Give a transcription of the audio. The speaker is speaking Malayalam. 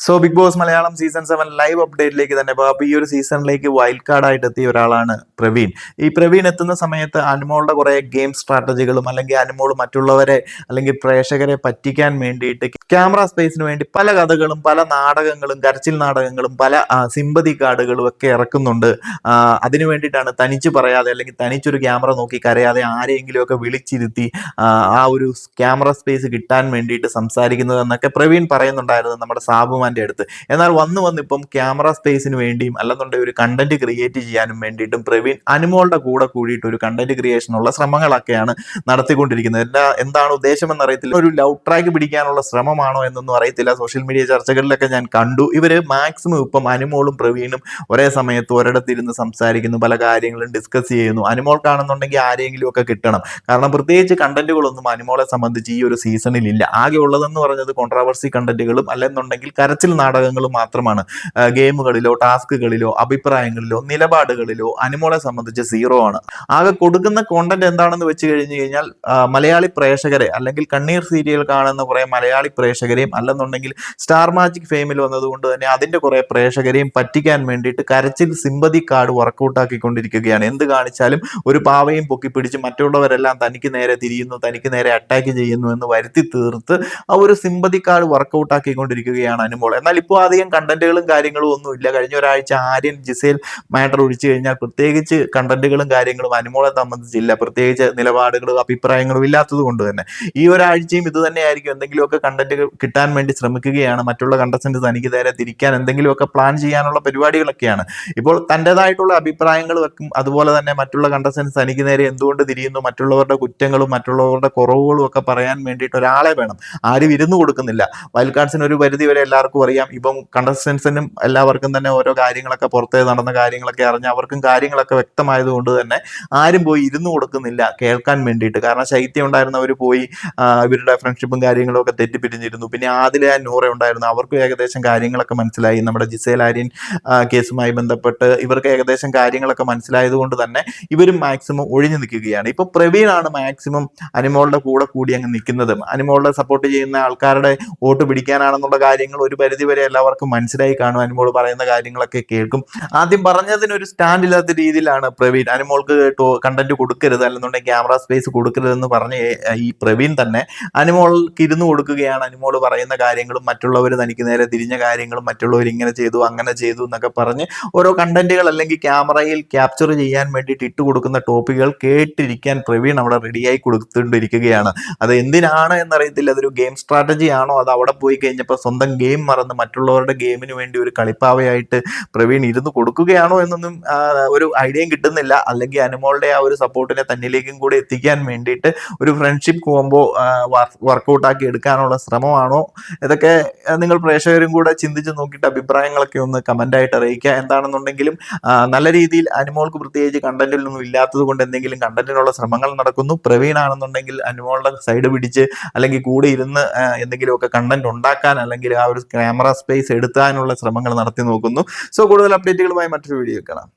So big boss Malayalam season seven live അപ്ഡേറ്റിലേക്ക് തന്നെ അപ്പോൾ ഈ ഒരു സീസണിലേക്ക് വൈൽഡ് കാർഡായിട്ട് എത്തിയ ഒരാളാണ് പ്രവീൺ. ഈ പ്രവീൺ എത്തുന്ന സമയത്ത് അനുമോളുടെ കുറേ ഗെയിം സ്ട്രാറ്റജികളും അല്ലെങ്കിൽ അനുമോൾ മറ്റുള്ളവരെ അല്ലെങ്കിൽ പ്രേക്ഷകരെ പറ്റിക്കാൻ വേണ്ടിയിട്ട് ക്യാമറ സ്പേസിന് വേണ്ടി പല കഥകളും പല നാടകങ്ങളും കരച്ചിൽ നാടകങ്ങളും പല സിമ്പതി കാർഡുകളും ഒക്കെ ഇറക്കുന്നുണ്ട്. അതിനു വേണ്ടിയിട്ടാണ് തനിച്ച് പറയാതെ അല്ലെങ്കിൽ തനിച്ചൊരു ക്യാമറ നോക്കി കരയാതെ ആരെയെങ്കിലും ഒക്കെ വിളിച്ചിരുത്തി ആ, ഒരു ക്യാമറ സ്പേസ് കിട്ടാൻ വേണ്ടിയിട്ട് സംസാരിക്കുന്നത് എന്നൊക്കെ പ്രവീൺ പറയുന്നുണ്ടായിരുന്നു നമ്മുടെ സാബുമാന്റെ അടുത്ത്. എന്നാൽ വന്ന് വന്ന് ഇപ്പം ക്യാമറ സ്പേസിന് വേണ്ടിയും അല്ലെന്നുണ്ടെങ്കിൽ ഒരു കണ്ടന്റ് ക്രിയേറ്റ് ചെയ്യാനും വേണ്ടിയിട്ടും പ്രവീൺ അനുമോളുടെ കൂടെ കൂടിയിട്ട് ഒരു കണ്ടന്റ് ക്രിയേഷനുള്ള ശ്രമങ്ങളൊക്കെയാണ് നടത്തിക്കൊണ്ടിരിക്കുന്നത്. എന്താ എന്താണ് ഉദ്ദേശമെന്ന് അറിയത്തില്ല. ഒരു ലവ് ട്രാക്ക് പിടിക്കാനുള്ള ശ്രമമാണോ എന്നൊന്നും അറിയത്തില്ല. സോഷ്യൽ മീഡിയ ചർച്ചകളിലൊക്കെ ഞാൻ കണ്ടു. ഇവർ മാക്സിമം ഇപ്പം അനുമോളും പ്രവീണും ഒരേ സമയത്ത് ഒരിടത്തിരുന്ന് സംസാരിക്കുന്നു. പല കാര്യങ്ങളും ഡിസ്കസ് ചെയ്യുന്നു. അനുമോൾ കാണുന്നുണ്ടെങ്കിൽ ആരെങ്കിലും ഒക്കെ കിട്ടണം. കാരണം പ്രത്യേകിച്ച് കണ്ടന്റുകളൊന്നും അനുമോളെ സംബന്ധിച്ച് ഈ ഒരു സീസണിൽ ഇല്ല. ആകെ ഉള്ളതെന്ന് പറഞ്ഞത് കോൺട്രാവേഴ്സി കണ്ടന്റുകളും അല്ലെന്നുണ്ടെങ്കിൽ കരച്ചിൽ നാടകങ്ങൾ മാത്രമാണ്. ഗെയിമുകളിലോ ടാസ്കുകളിലോ അഭിപ്രായങ്ങളിലോ നിലപാടുകളിലോ അനുമോളെ സംബന്ധിച്ച് സീറോ ആണ്. ആകെ കൊടുക്കുന്ന കോണ്ടന്റ് എന്താണെന്ന് വെച്ച് കഴിഞ്ഞു കഴിഞ്ഞാൽ മലയാളി പ്രേക്ഷകരെ അല്ലെങ്കിൽ കണ്ണീർ സീരിയൽ കാണുന്ന കുറെ മലയാളി പ്രേക്ഷകരെയും അല്ലെന്നുണ്ടെങ്കിൽ സ്റ്റാർ മാജിക് ഫെയിമിൽ വന്നതുകൊണ്ട് തന്നെ അതിന്റെ കുറെ പ്രേക്ഷകരെയും പറ്റിക്കാൻ വേണ്ടിയിട്ട് കരച്ചിൽ സിമ്പതി കാർഡ് വർക്കൗട്ടാക്കിക്കൊണ്ടിരിക്കുകയാണ് എന്ത് കാണിച്ചാലും ഒരു പാവയും പൊക്കി പിടിച്ച് മറ്റുള്ളവരെല്ലാം തനിക്ക് നേരെ തിരിയുന്നു തനിക്ക് നേരെ അറ്റാക്ക് ചെയ്യുന്നു എന്ന് വരുത്തി തീർത്ത് ആ ഒരു സിമ്പതി കാർഡ് വർക്കൗട്ട് ആക്കിക്കൊണ്ടിരിക്കുകയാണ് അനുമോൾ എന്നാൽ ഇപ്പോൾ അധികം കണ്ടന്റുകളും കാര്യങ്ങളും ഒന്നും ഇല്ല. കഴിഞ്ഞ ഒരാഴ്ച ആര്യൻ ജിസേൽ മാറ്റർ ഒഴിച്ചു കഴിഞ്ഞാൽ പ്രത്യേകിച്ച് കണ്ടന്റുകളും കാര്യങ്ങളും അനുമോളെ സംബന്ധിച്ചില്ല. പ്രത്യേകിച്ച് നിലപാടുകളും അഭിപ്രായങ്ങളും ഇല്ലാത്തത് കൊണ്ട് തന്നെ. ഈ ഒരാഴ്ചയും ഇത് തന്നെയായിരിക്കും എന്തെങ്കിലുമൊക്കെ കണ്ടന്റ് കിട്ടാൻ വേണ്ടി ശ്രമിക്കുകയാണ്. മറ്റുള്ള കണ്ടസ്റ്റന്റ് തനിക്ക് നേരെ തിരിക്കാൻ എന്തെങ്കിലുമൊക്കെ പ്ലാൻ ചെയ്യാനുള്ള പരിപാടികളൊക്കെയാണ്. ഇപ്പോൾ തന്റെതായിട്ടുള്ള അഭിപ്രായങ്ങൾ വെക്കും. അതുപോലെ തന്നെ മറ്റുള്ള കണ്ടസ്റ്റൻസ് തനിക്ക് നേരെ എന്തുകൊണ്ട് തിരിയുന്നു? മറ്റുള്ളവരുടെ കുറ്റങ്ങളും മറ്റുള്ളവരുടെ കുറവുകളും ഒക്കെ പറയാൻ വേണ്ടിയിട്ട് ഒരാളെ വേണം. ആരും ഇരുന്ന് കൊടുക്കുന്നില്ല. വൈൽഡ് കാർഡ്സിന് ഒരു പരിധി വരെ എല്ലാവർക്കും അറിയാം. ഇപ്പം കണ്ടസ്റ്റൻസിനും എല്ലാവർക്കും തന്നെ ഓരോ കാര്യങ്ങളൊക്കെ പുറത്തേ നടന്ന കാര്യങ്ങളൊക്കെ അറിഞ്ഞ് അവർക്കും കാര്യങ്ങളൊക്കെ വ്യക്തമായതുകൊണ്ട് തന്നെ ആരും പോയി ഇരുന്ന് കൊടുക്കുന്നില്ല കേൾക്കാൻ വേണ്ടിയിട്ട്. കാരണം ശൈത്യം ഉണ്ടായിരുന്നവർ പോയി ഇവരുടെ ഫ്രണ്ട്ഷിപ്പും കാര്യങ്ങളും ഒക്കെ തെറ്റിപ്പിരിഞ്ഞിരുന്നു. പിന്നെ ആദിലെ നൂറ ഉണ്ടായിരുന്നു. അവർക്കും ഏകദേശം കാര്യങ്ങളൊക്കെ മനസ്സിലായി. നമ്മുടെ ജിസേൽ ആര്യൻ കേസുമായി ബന്ധപ്പെട്ട് ഇവർക്ക് ഏകദേശം കാര്യങ്ങളൊക്കെ മനസ്സിലായതുകൊണ്ട് തന്നെ ഇവരും മാക്സിമം ഒഴിഞ്ഞു നിൽക്കുകയാണ്. ഇപ്പൊ പ്രവീണാണ് മാക്സിമം അനിമോളുടെ കൂടെ കൂടി അങ്ങ് നിൽക്കുന്നതും. അനിമോളുടെ സപ്പോർട്ട് ചെയ്യുന്ന ആൾക്കാരുടെ വോട്ട് പിടിക്കാനാണെന്നുള്ള കാര്യങ്ങൾ ഒരു പരിധി വരെ എല്ലാവർക്കും മനസ്സിലായി കാണും അനുമോൾ പറയുന്ന കാര്യങ്ങളൊക്കെ കേൾക്കും. ആദ്യം പറഞ്ഞതിന് ഒരു സ്റ്റാൻഡ് ഇല്ലാത്ത രീതിയിലാണ് പ്രവീൺ. അനിമോൾക്ക് കണ്ടന്റ് കൊടുക്കരുത് അല്ലെന്നുണ്ടെങ്കിൽ ക്യാമറ സ്പേസ് കൊടുക്കരുതെന്ന് പറഞ്ഞ ഈ പ്രവീൺ തന്നെ അനുമോൾക്ക് ഇരുന്ന് കൊടുക്കുകയാണ്. അനിമോൾ പറയുന്ന കാര്യങ്ങളും മറ്റുള്ളവർ തനിക്ക് നേരെ തിരിഞ്ഞ കാര്യങ്ങളും മറ്റുള്ളവർ ഇങ്ങനെ ചെയ്തു അങ്ങനെ ചെയ്തു എന്നൊക്കെ പറഞ്ഞ് ഓരോ കണ്ടന്റുകൾ അല്ലെങ്കിൽ ക്യാമറയിൽ ക്യാപ്ചർ ചെയ്യാൻ വേണ്ടിയിട്ട് ഇട്ട് കൊടുക്കുന്ന ടോപ്പിക്കുകൾ കേട്ടിരിക്കാൻ പ്രവീൺ അവിടെ റെഡിയായി കൊടുത്തുകൊണ്ടിരിക്കുകയാണ്. അത് എന്തിനാണ് എന്നറിയത്തില്ല. അതൊരു ഗെയിം സ്ട്രാറ്റജി ആണോ? അത് അവിടെ പോയി കഴിഞ്ഞപ്പോൾ സ്വന്തം ഗെയിം മറന്ന് മറ്റുള്ളവരുടെ ഗെയിമിന് വേണ്ടി ഒരു കളിപ്പാവയായിട്ട് പ്രവീൺ ഇരുന്ന് കൊടുക്കുകയാണോ എന്നൊന്നും ഒരു ഐഡിയയും കിട്ടുന്നില്ല. അല്ലെങ്കിൽ അനുമോളുടെ ആ ഒരു സപ്പോർട്ടിനെ തന്നിലേക്കും കൂടി എത്തിക്കാൻ വേണ്ടിയിട്ട് ഒരു ഫ്രണ്ട്ഷിപ്പ് കോംബോ വർക്കൗട്ട് ആക്കി എടുക്കാനുള്ള ശ്രമമാണോ? ഇതൊക്കെ നിങ്ങൾ പ്രേക്ഷകരും കൂടെ ചിന്തിച്ച് നോക്കിയിട്ട് അഭിപ്രായങ്ങളൊക്കെ ഒന്ന് കമന്റ് ആയിട്ട് അറിയിക്കുക. എന്താണെന്നുണ്ടെങ്കിലും നല്ല രീതിയിൽ അനുമോൾക്ക് പ്രത്യേകിച്ച് കണ്ടന്റിലൊന്നും ഇല്ലാത്തത് കൊണ്ട് എന്തെങ്കിലും കണ്ടന്റിനുള്ള ശ്രമങ്ങൾ നടക്കുന്നു. പ്രവീൺ ആണെന്നുണ്ടെങ്കിൽ അനുമോളുടെ സൈഡ് പിടിച്ച് അല്ലെങ്കിൽ കൂടെ ഇരുന്ന് എന്തെങ്കിലുമൊക്കെ കണ്ടന്റ് ഉണ്ടാക്കാൻ അല്ലെങ്കിൽ ആ ഒരു ക്യാമറ സ്പേസ് എടുക്കാനുള്ള ശ്രമങ്ങൾ നടത്തി നോക്കുന്നു. സോ കൂടുതൽ അപ്ഡേറ്റുകളുമായി മറ്റൊരു വീഡിയോ കാണാം.